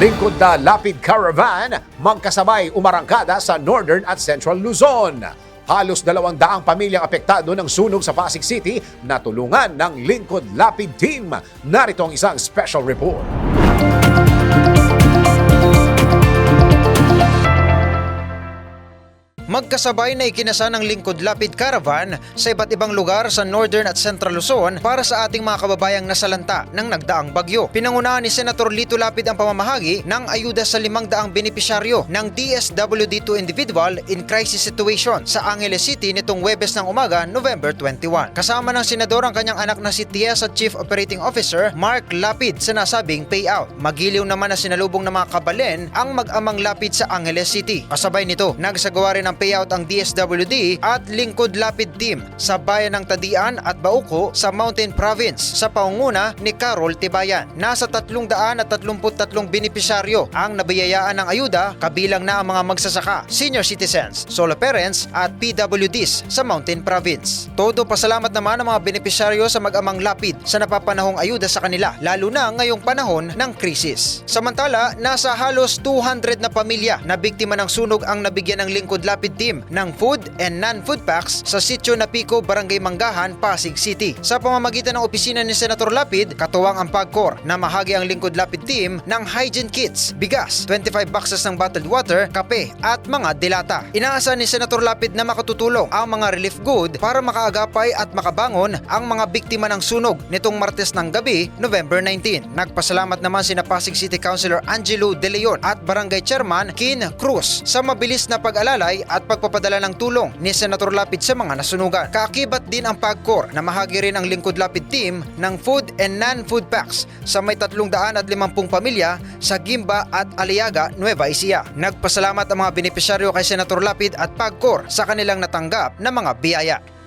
Lingkod na Lapid Caravan, magkasabay umarangkada sa Northern at Central Luzon. Halos dalawang daang pamilyang apektado ng sunog sa Pasig City na tulungan ng Lingkod Lapid Team. Narito ang isang special report. Magkasabay na ikinasa ng Lingkod Lapid Caravan sa iba't ibang lugar sa Northern at Central Luzon para sa ating mga kababayang nasalanta ng nagdaang bagyo. Pinangunahan ni Senator Lito Lapid ang pamamahagi ng ayuda sa limang daang benepisyaryo ng DSWD2 individual in crisis situation sa Angeles City nitong Webes ng umaga, November 21. Kasama ng senador ang kanyang anak na si Tiesa Chief Operating Officer Mark Lapid sa nasabing payout. Magiliw naman na sinalubong ng mga kabalen ang mag-amang Lapid sa Angeles City. Kasabay nito, nagsagawa rin ng payout ang DSWD at Lingkod Lapid Team sa bayan ng Tadian at Bauco sa Mountain Province sa paunguna ni Carol Tibayan. Nasa 333 benepisyaryo ang nabiyayaan ng ayuda kabilang na ang mga magsasaka, senior citizens, solo parents at PWDs sa Mountain Province. Todo pasalamat naman ang mga benepisyaryo sa mag-amang Lapid sa napapanahong ayuda sa kanila lalo na ngayong panahon ng krisis. Samantala, nasa halos 200 na pamilya na biktima ng sunog ang nabigyan ng Lingkod Lapid Team ng food and non-food packs sa Sitio Napico, Barangay Manggahan, Pasig City. Sa pamamagitan ng opisina ni Senator Lapid, katuwang ang PAGCOR na mahagi ang Lingkod Lapid Team ng hygiene kits, bigas, 25 boxes ng bottled water, kape at mga dilata. Inaasa ni Senator Lapid na makatutulong ang mga relief good para makaagapay at makabangon ang mga biktima ng sunog nitong Martes ng gabi, November 19. Nagpasalamat naman sina Pasig City Councilor Angelo De Leon at Barangay Chairman Kin Cruz sa mabilis na pag-alalay at pagpapadala ng tulong ni Senator Lapid sa mga nasunugan. Kaakibat din ang PAGCOR na mahagi rin ang Lingkod Lapid Team ng food and non-food packs sa may 350 pamilya sa Gimba at Aliaga, Nueva Ecija. Nagpasalamat ang mga benepisyaryo kay Senator Lapid at PAGCOR sa kanilang natanggap na mga biyaya.